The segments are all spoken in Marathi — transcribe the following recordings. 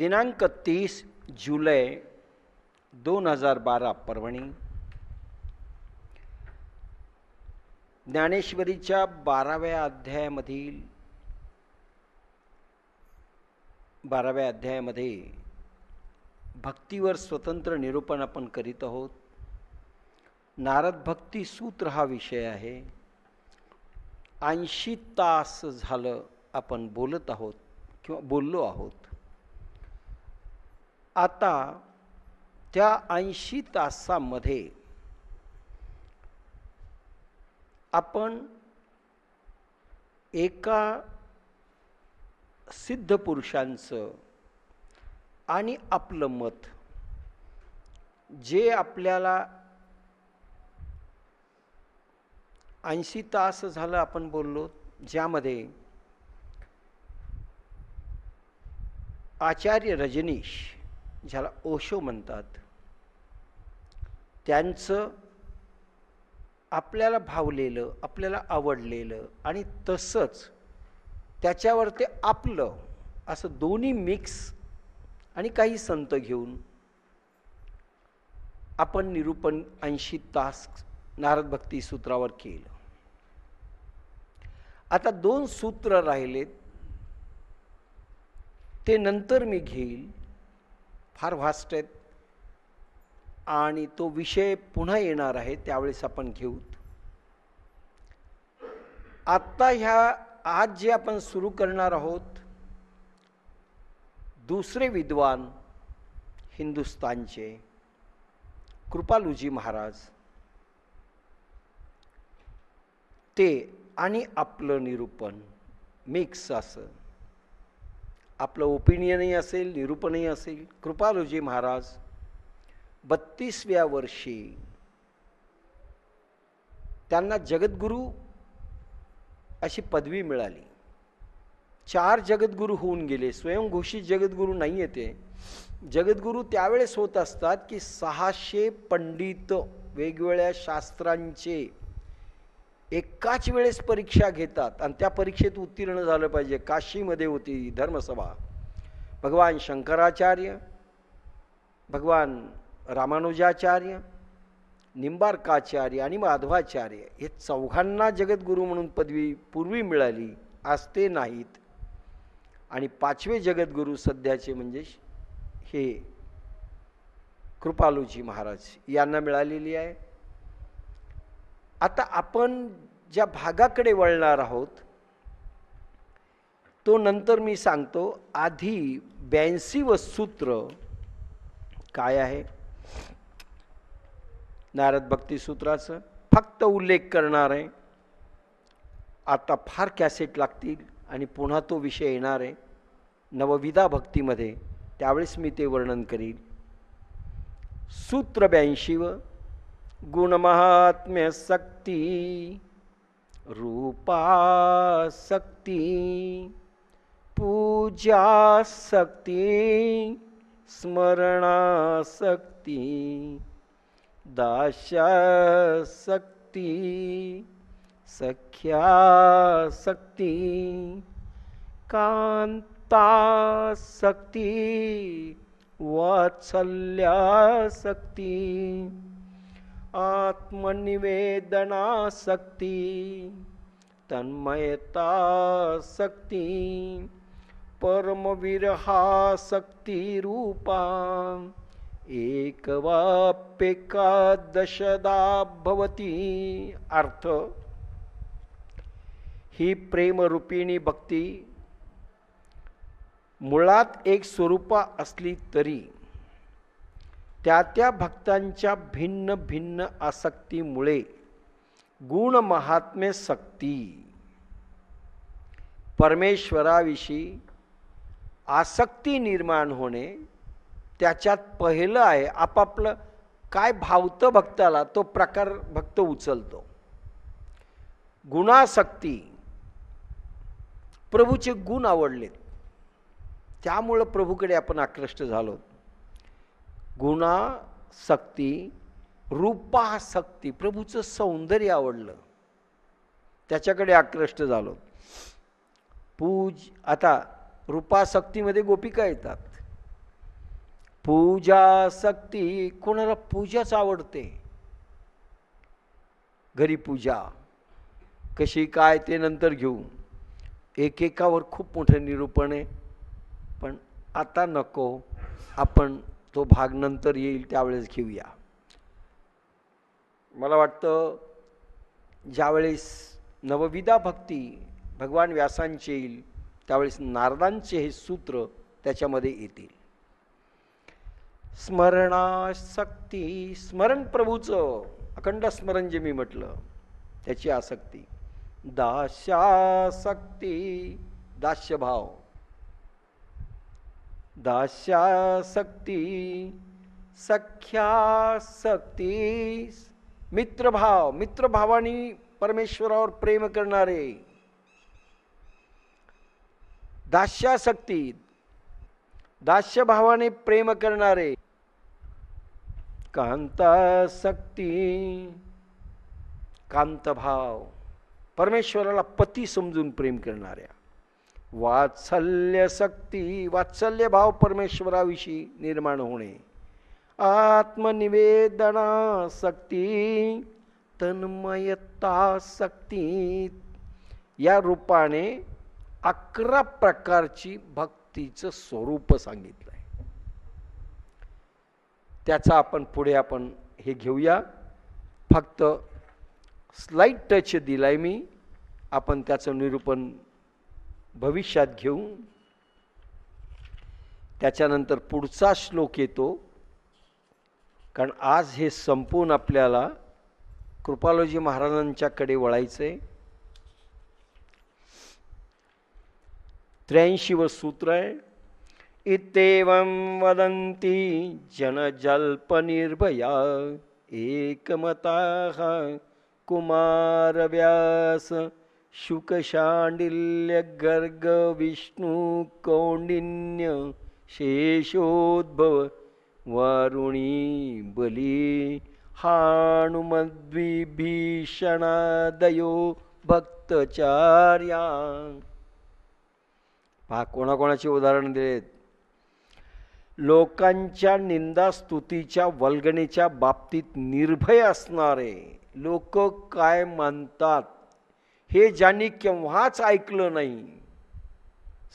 दिनांक तीस जुलै दोन हजार बारा परभणी. ज्ञानेश्वरीच्या बाराव्या अध्यायामधील बाराव्या अध्यायामध्ये भक्तीवर स्वतंत्र निरूपण आपण करीत आहोत. नारद भक्ती सूत्र हा विषय आहे. ऐंशी तास झालं आपण बोलत आहोत किंवा बोललो आहोत. आता त्या ऐंशी तासामध्ये आपण एका सिद्ध पुरुषांचं आणि आपलं मत जे आपल्याला ऐंशी तास झालं आपण बोललो ज्यामध्ये आचार्य रजनीश ज्याला ओशो म्हणतात त्यांचं आपल्याला भावलेलं आपल्याला आवडलेलं आणि तसंच त्याच्यावर ते आपलं असं दोन्ही मिक्स आणि काही संत घेऊन आपण निरूपण ऐंशी तास नारद भक्ती सूत्रावर केलं. आता दोन सूत्र राहिलेत ते नंतर मी घेईल. फार व्हास्ट आहेत. आणि तो विषय पुन्हा येणार आहे त्यावेळेस आपण घेऊत आत्ता ह्या आज जे आपण सुरू करणार आहोत दुसरे विद्वान हिंदुस्तानचे कृपालूजी महाराज. ते आणि आपलं निरूपण मिक्स असं. आपलं ओपिनियनही असेल निरूपणही असेल. कृपालुजी महाराज बत्तीसव्या वर्षी त्यांना जगद्गुरू अशी पदवी मिळाली. चार जगद्गुरू होऊन गेले. स्वयंघोषित जगद्गुरू नाही येते जगद्गुरू त्यावेळेस होत असतात की सहाशे पंडित वेगवेगळ्या शास्त्रांचे एकाच वेळेस परीक्षा घेतात आणि त्या परीक्षेत उत्तीर्ण झालं पाहिजे. काशीमध्ये होती धर्मसभा. भगवान शंकराचार्य भगवान रामानुजाचार्य निंबार्काचार्य आणि माधवाचार्य हे चौघांना जगद्गुरू म्हणून पदवी पूर्वी मिळाली आज ते नाहीत. आणि पाचवे जगद्गुरू सध्याचे म्हणजे हे कृपालूजी महाराज यांना मिळालेली आहे. आता आपण ज्या भागाकडे वळणार आहोत तो नंतर मी सांगतो आधी ब्याऐंशी व सूत्र काय आहे? नारद भक्ती सूत्राचं फक्त उल्लेख करणार आहे. आता फार कॅसेट लागतील आणि पुन्हा तो विषय येणार आहे. नवविधा भक्तीमध्ये त्यावेळेस मी ते वर्णन करील सूत्र ब्याऐंशी व गुणमहात्म्य शक्ती रूपासक्ती पूजासक्ती स्मरणासक्ती दाशासक्ती सख्यासक्ती कांतासक्ती वात्सल्यासक्ती आत्मनिवेदनासक्ती तन्मयतासक्ती परमविरहासक्तिरूपा एकवाप्येकादशदा भवती अर्थ। ही प्रेमरूपिणी भक्ती मुळात एक स्वरूपा असली तरी त्या त्या भक्तांच्या भिन्न भिन्न आसक्तीमुळे गुण महात्म्य सक्ती. परमेश्वराविषयी आसक्ती निर्माण होणे त्याच्यात पहिलं आहे आपापलं काय भावतं भक्ताला तो प्रकार भक्त उचलतो. गुणासक्ती. प्रभूचे गुण आवडलेत. त्यामुळं प्रभूकडे आपण आकृष्ट झालो. गुणासक्ती रूपासक्ती प्रभूचं सौंदर्य आवडलं. त्याच्याकडे आकृष्ट झालो. पूज आता रूपासक्तीमध्ये गोपिका येतात. पूजासक्ती कोणाला पूजाच आवडते? घरी पूजा. कशी काय ते नंतर घेऊ. एकेकावर खूप मोठं निरूपण आहे. पण आता नको. आपण तो भाग नंतर येईल त्यावेळेस घेऊया. मला वाटतं ज्यावेळेस नवविदा भक्ती भगवान व्यासांचे येईल त्यावेळेस नारदांचे हे सूत्र त्याच्यामध्ये येतील. स्मरणासक्ती स्मरण प्रभूचं अखंड स्मरण जे मी म्हटलं त्याची आसक्ती. दाशासक्ती दास्यभाव. दास्यासक्ती सख्यासक्ती मित्रभाव मित्रभावानी परमेश्वरावर प्रेम करणारे. दास्यासक्ती दास्यभावाने प्रेम करणारे. कांतासक्ती कांतभाव परमेश्वराला पती समजून प्रेम करणाऱ्या. वात्सल्य सक्ती वात्सल्य भाव परमेश्वराविषयी निर्माण होणे. आत्मनिवेदनासक्ती तन्मयतासक्ती या रूपाने अकरा प्रकारची भक्तीचं स्वरूप सांगितलं आहे त्याचा आपण पुढे आपण हे घेऊया. फक्त स्लाईट टच दिलाय मी. आपण त्याचं निरूपण भविष्यात घेऊ त्याच्यानंतर पुढचा श्लोक येतो. कारण आज हे संपून आपल्याला कृपालोजी महाराजांच्याकडे वळायचं आहे त्र्याऐंशीवं सूत्र आहे. इत्येवं वदंती जनजल्पनिर्भया एकमताः कुमारव्यास शुकशाण्डिल्यगर्गविष्णुकौण्डिन्य शेषोद्भव वारुणी बली हाणुमद्विभीषणादयो भक्तचार्या. पहा कोणाकोणाचे उदाहरण दिलेत? लोकांच्या निंदा स्तुतीच्या वल्गणीच्या बाबतीत निर्भय असणारे लोक काय मानतात? हे ज्यांनी केव्हाच ऐकलं नाही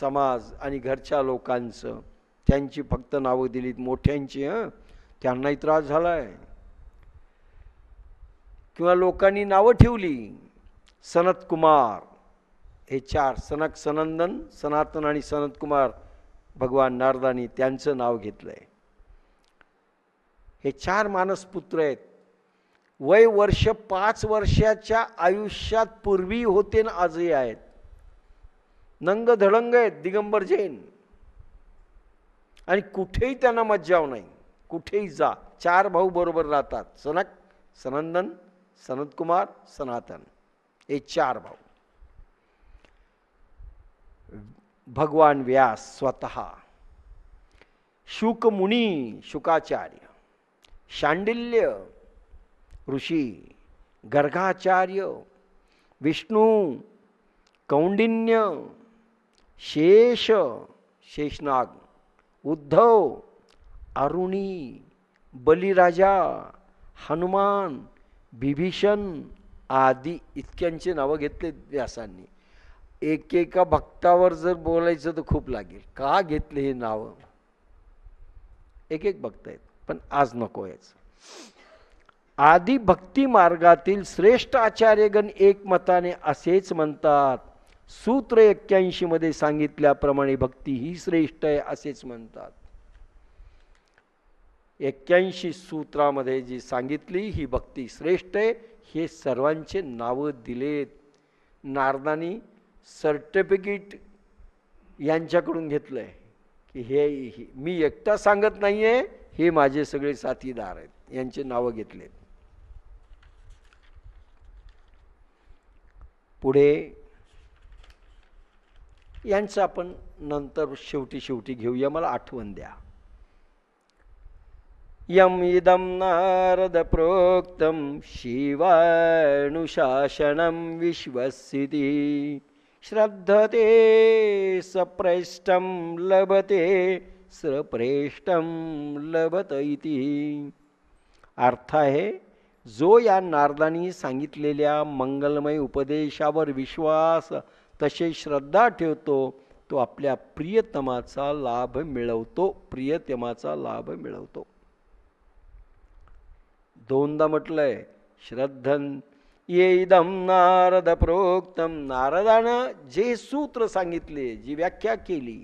समाज आणि घरच्या लोकांचं त्यांची फक्त नावं दिलीत मोठ्यांची हं? त्यांनाही त्रास झालाय. किंवा लोकांनी नावं ठेवली सनत कुमार. हे चार सनक सनंदन सनातन आणि सनत कुमार भगवान नारदानी त्यांचं नाव घेतलं आहे हे चार मानसपुत्र आहेत. वय वर्ष पाच वर्षाच्या आयुष्यात पूर्वी होते ना आजही आहेत. नंग धडंग आहेत दिगंबर जैन. आणि कुठेही त्यांना मज्जाव नाही. कुठेही जा. चार भाऊ बरोबर राहतात. सनक सनंदन सनतकुमार सनातन. हे चार भाऊ. भगवान व्यास स्वतः. शुकमुनी शुकाचार्य. शांडिल्य ऋषी गर्गाचार्य विष्णू कौंडिन्य शेष शेषनाग उद्धव अरुणी बलिराजा हनुमान बिभीषण आदी इतक्यांची नावं घेतले व्यासांनी. एकेका भक्तावर जर बोलायचं तर खूप लागेल. का घेतले हे नावं? एक एक भक्त आहेत पण आज नको याचं आदी भक्ती मार्गातील श्रेष्ठ आचार्यगण एकमताने असेच म्हणतात. सूत्र एक्क्याऐंशीमध्ये सांगितल्याप्रमाणे भक्ती ही श्रेष्ठ आहे असेच म्हणतात. एक्क्याऐंशी सूत्रामध्ये जी सांगितली ही भक्ती श्रेष्ठ आहे हे सर्वांचे नावं दिलेत. नारदानी सर्टिफिकेट यांच्याकडून घेतलं आहे की हे हे- मी एकटा सांगत नाही आहे हे माझे सगळे साथीदार आहेत यांचे नावं घेतलेत. पुढे यांचं आपण नंतर शेवटी शेवटी घेऊया. मला आठवण द्या. यम इदं नारद प्रोक्त शिवाणुशासनं विश्वसिति. श्रद्धते सप्रैष्टं लभते सप्रेष्टम लभत इति. अर्थ आहे जो या नारदांनी सांगितलेल्या मंगलमय उपदेशावर विश्वास तसे श्रद्धा ठेवतो तो आपल्या प्रियतमाचा लाभ मिळवतो प्रियतमाचा लाभ मिळवतो. दोनदा म्हटलंय श्रद्धन येदम नारद प्रोक्तम नारदानं जे सूत्र सांगितले जी व्याख्या केली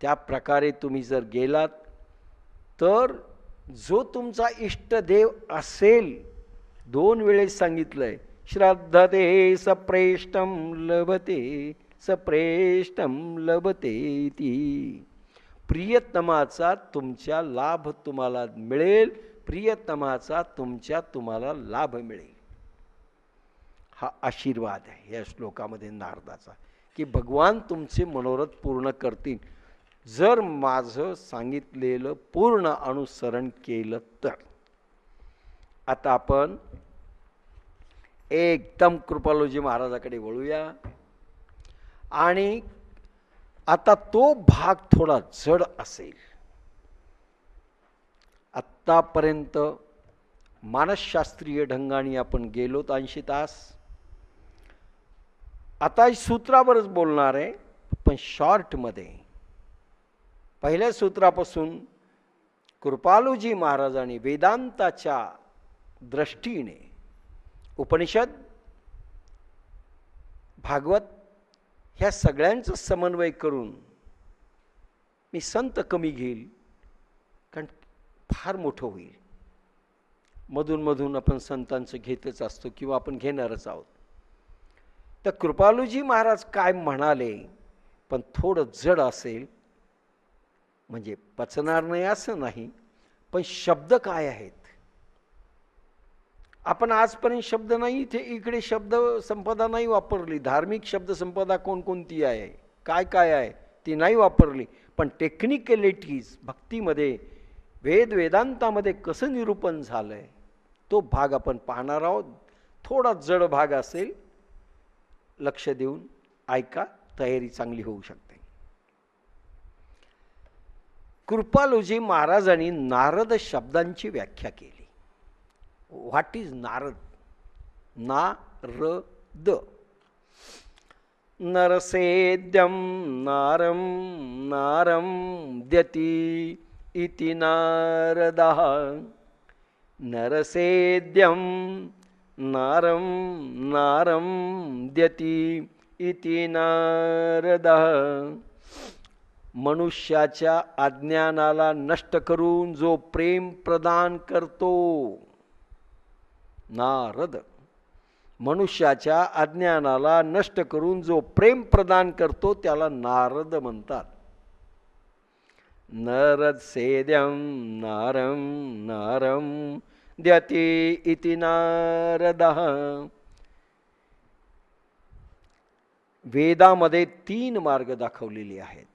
त्या प्रकारे तुम्ही जर गेलात तर जो तुमचा इष्टदेव असेल दोन वेळेस सांगितलंय श्रद्धते सप्रेष्टम लभते सप्रेष्टम लभते ती. प्रियतमाचा तुमच्या लाभ तुम्हाला मिळेल प्रियतमाचा तुमच्या तुम्हाला लाभ मिळेल. हा आशीर्वाद आहे या श्लोकामध्ये नारदाचा की भगवान तुमचे मनोरथ पूर्ण करतील. जर माझं सांगितलेलं पूर्ण अनुसरण केलं तर. आता आपण एकदम कृपालोजी महाराजाकडे वळूया. आणि आता तो भाग थोडा जड असेल. आत्तापर्यंत मानसशास्त्रीय ढंगाने आपण गेलोत ऐंशी तास. आता सूत्रावरच बोलणार आहे पण शॉर्टमध्ये पहिल्या सूत्रापासून कृपालूजी महाराजांनी वेदांताच्या दृष्टीने उपनिषद भागवत ह्या सगळ्यांचं समन्वय करून मी संत कमी घेईल कारण फार मोठं होईल. मधून मधून आपण संतांचं घेतच असतो किंवा आपण घेणारच आहोत. तर कृपालूजी महाराज काय म्हणाले पण थोडं जड असेल म्हणजे पचणार नाही असं नाही पण शब्द काय आहेत? आपण आजपर्यंत शब्द नाही इथे इकडे शब्द संपदा नाही वापरली. धार्मिक शब्द संपदा कोणकोणती आहे? काय काय आहे? ती नाही वापरली. पण टेक्निकॅलिटीज भक्तीमध्ये वेद वेदांतामध्ये कसं निरूपण झालं आहे तो भाग आपण पाहणार आहोत. थोडा जड भाग असेल लक्ष देऊन ऐका. तयारी चांगली होऊ शकते. कृपालोजी महाराजांनी नारद शब्दांची व्याख्या केली. What is Narada? नारद. नरसेद्यम नारम नारम द्यती इति नारद. नरसेद्यम नारम नारम द्यती इति नारद. मनुष्याच्या अज्ञानाला नष्ट करून जो प्रेम प्रदान करतो. नारद मनुष्याच्या अज्ञानाला नष्ट करून जो प्रेम प्रदान करतो त्याला नारद म्हणतात. नरद सेद्यम नारम नारम द्यते इति नारद. वेदामध्ये तीन मार्ग दाखवलेले आहेत.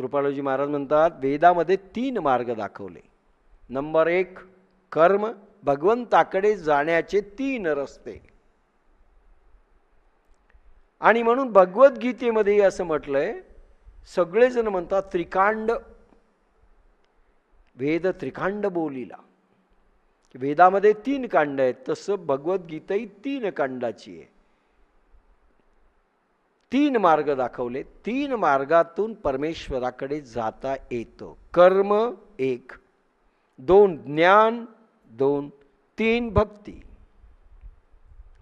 कृपाळूजी महाराज म्हणतात वेदामध्ये तीन मार्ग दाखवले. नंबर एक कर्म भगवंताकडे जाण्याचे तीन रस्ते. आणि म्हणून भगवद्गीतेमध्ये असं म्हटलंय सगळेजण म्हणतात त्रिकांड. वेद त्रिकांड बोलीला. वेदामध्ये तीन कांड आहेत तसं भगवद्गीताही तीन कांडाची आहे. तीन मार्ग दाखवले. तीन मार्गातून परमेश्वराकडे जाता येतं. कर्म एक दोन ज्ञान दोन तीन भक्ती.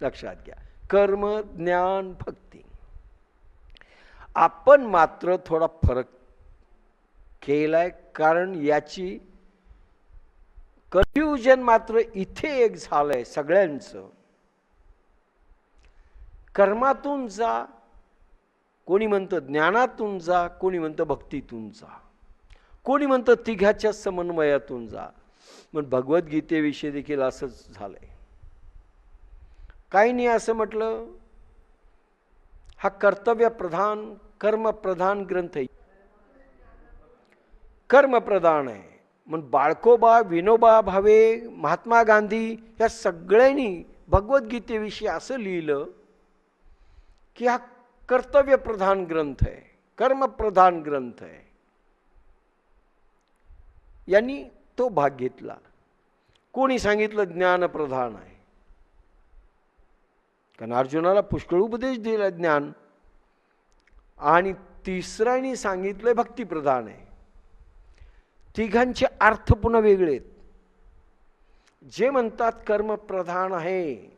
लक्षात घ्या. कर्म ज्ञान भक्ती. आपण मात्र थोडा फरक केलाय कारण याची कन्फ्युजन मात्र इथे एक झालंय सगळ्यांचं. कर्मातून जा कोणी म्हणतं ज्ञानातून जा कोणी म्हणतं भक्तीतून जा. कोणी म्हणतं तिघ्याच्या समन्वयातून जा. मग भगवद्गीतेविषयी देखील असंच झालंय. काही नाही असं म्हटलं हा कर्तव्य प्रधान कर्मप्रधान ग्रंथ आहे. कर्मप्रधान आहे. मग बाळकोबा विनोबा भावे महात्मा गांधी या सगळ्यांनी भगवद्गीतेविषयी असं लिहिलं की हा कर्तव्यप्रधान ग्रंथ आहे कर्मप्रधान ग्रंथ आहे. यांनी तो भाग घेतला. कोणी सांगितलं ज्ञान प्रधान आहे? कारण अर्जुनाला पुष्कळ उपदेश दिला ज्ञान. आणि तिसऱ्याने सांगितलं भक्तिप्रधान आहे. तिघांचे अर्थ पुन्हा वेगळे आहेत. जे म्हणतात कर्मप्रधान आहे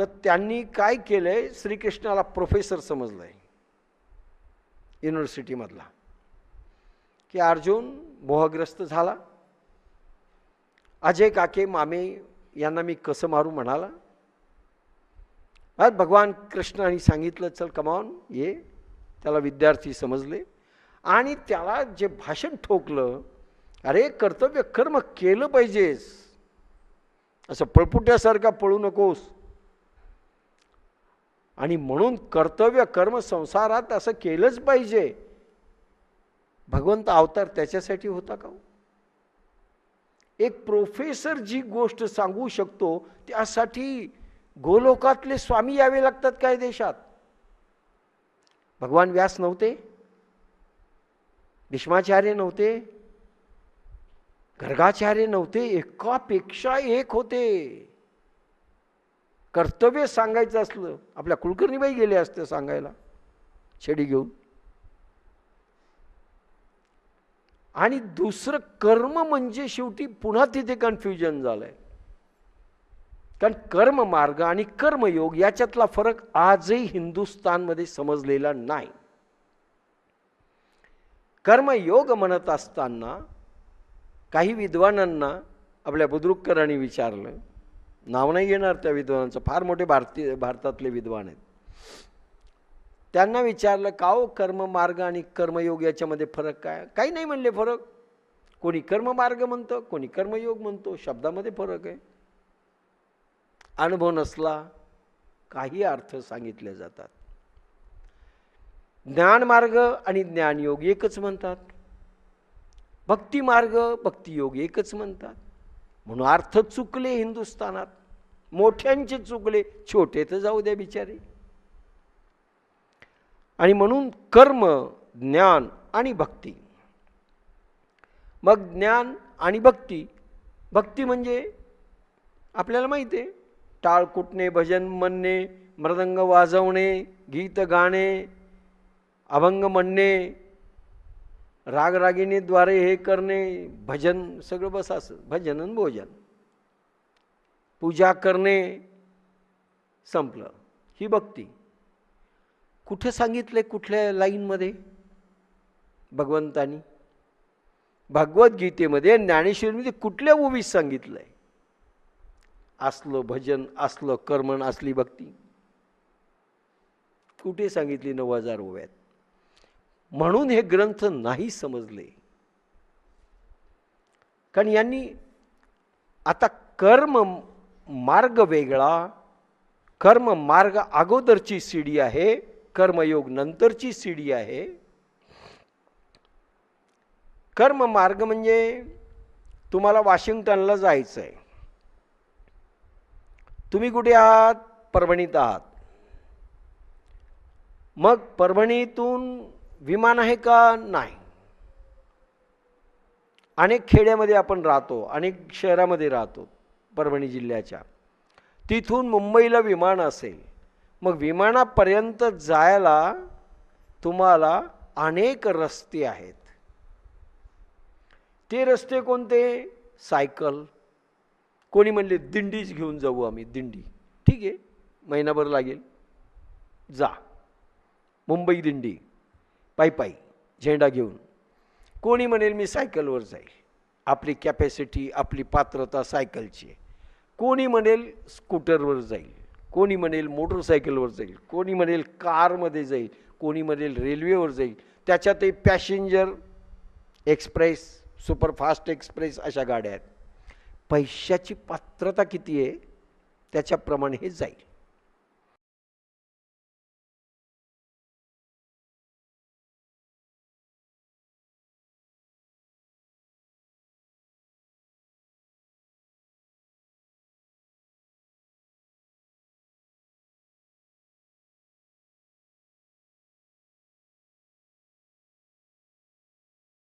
तर त्यांनी काय केलंय? श्रीकृष्णाला प्रोफेसर समजलंय. युनिव्हर्सिटीमधला की अर्जुन मोहग्रस्त झाला. अजय काके मामे यांना मी कसं मारू म्हणाला. भगवान कृष्णाने सांगितलं चल कमावून ये. त्याला विद्यार्थी समजले. आणि त्याला जे भाषण ठोकलं अरे कर्तव्य कर्म केलं पाहिजेस. असं पळपुट्यासारखा पळू नकोस. आणि म्हणून कर्तव्य कर्म संसारात असं केलंच पाहिजे. भगवंत अवतार त्याच्यासाठी होता का हो? एक प्रोफेसर जी गोष्ट सांगू शकतो त्यासाठी गोलोकातले स्वामी यावे लागतात काय देशात? भगवान व्यास नव्हते. भीष्माचार्य नव्हते. गर्गाचार्य नव्हते. एकापेक्षा एक होते. कर्तव्य सांगायचं असलं आपल्या कुलकर्णीबाई गेले असते सांगायला छडी घेऊन. आणि दुसरं कर्म म्हणजे शेवटी पुन्हा तिथे कन्फ्युजन झालंय. कारण कर्म मार्ग आणि कर्मयोग याच्यातला फरक आजही हिंदुस्थानमध्ये समजलेला नाही. कर्मयोग म्हणत असताना काही विद्वानांना आपल्या बुद्रुककरांनी विचारलं नाव नाही घेणार त्या विद्वानांचं. फार मोठे भारतीय भारतातले विद्वान आहेत. त्यांना विचारलं का हो कर्ममार्ग आणि कर्मयोग याच्यामध्ये फरक काय? काही नाही म्हणले फरक. कोणी कर्ममार्ग म्हणतं कोणी कर्मयोग म्हणतो. शब्दामध्ये फरक आहे. अनुभव नसला काही अर्थ सांगितले जातात. ज्ञानमार्ग आणि ज्ञानयोग एकच म्हणतात. भक्तिमार्ग भक्तियोग एकच म्हणतात. म्हणून अर्थ चुकले हिंदुस्थानात. मोठ्यांचे चुकले छोटे तर जाऊ द्या बिचारे. आणि म्हणून कर्म ज्ञान आणि भक्ती. मग ज्ञान आणि भक्ती भक्ती म्हणजे आपल्याला माहिती आहे टाळ कुटणे भजन म्हणणे मृदंग वाजवणे गीत गाणे अभंग म्हणणे रागरागिणीद्वारे हे करणे भजन सगळं बस असं भजन आणि भोजन. पूजा करणे संपलं. ही भक्ती. कुठे सांगितले कुठल्या लाईनमध्ये? भगवंतानी. भगवद्गीतेमध्ये ज्ञानेश्वरीमध्ये कुठल्या ओवीत सांगितलंय? असलं भजन असलं कर्मण असली भक्ती. कुठे सांगितली नऊ हजार ओव्यात? म्हणून हे ग्रंथ नाही समजले. कारण यांनी आता कर्म मार्ग वेगळा कर्म मार्ग अगोदरची सीडी आहे कर्मयोग नंतरची सीडी आहे. कर्म मार्ग म्हणजे तुम्हाला वॉशिंग्टनला जायचं आहे तुम्ही कुठे आहात? परभणीत आहात. मग परभणीतून विमान आहे का? नाही. अनेक खेड्यामध्ये आपण राहतो अनेक शहरामध्ये राहतो. परभणी जिल्ह्याच्या. तिथून मुंबईला विमान असेल. मग विमानापर्यंत जायला तुम्हाला अनेक रस्ते आहेत. ते रस्ते कोणते? सायकल. कोणी म्हणले दिंडीच घेऊन जाऊ आम्ही दिंडी. ठीक आहे महिनाभर लागेल. जा. मुंबई दिंडी. पायी पायी झेंडा घेऊन. कोणी म्हणेल मी सायकलवर जाईल. आपली कॅपॅसिटी आपली पात्रता सायकलची. आहे कोणी म्हणेल स्कूटरवर जाईल कोणी म्हणेल मोटरसायकलवर जाईल कोणी म्हणेल कारमध्ये जाईल कोणी म्हणेल रेल्वेवर जाईल त्याच्यातही पॅसेंजर एक्सप्रेस सुपरफास्ट एक्सप्रेस अशा गाड्या आहेत. पैशाची पात्रता किती आहे त्याच्याप्रमाणे हे जाईल.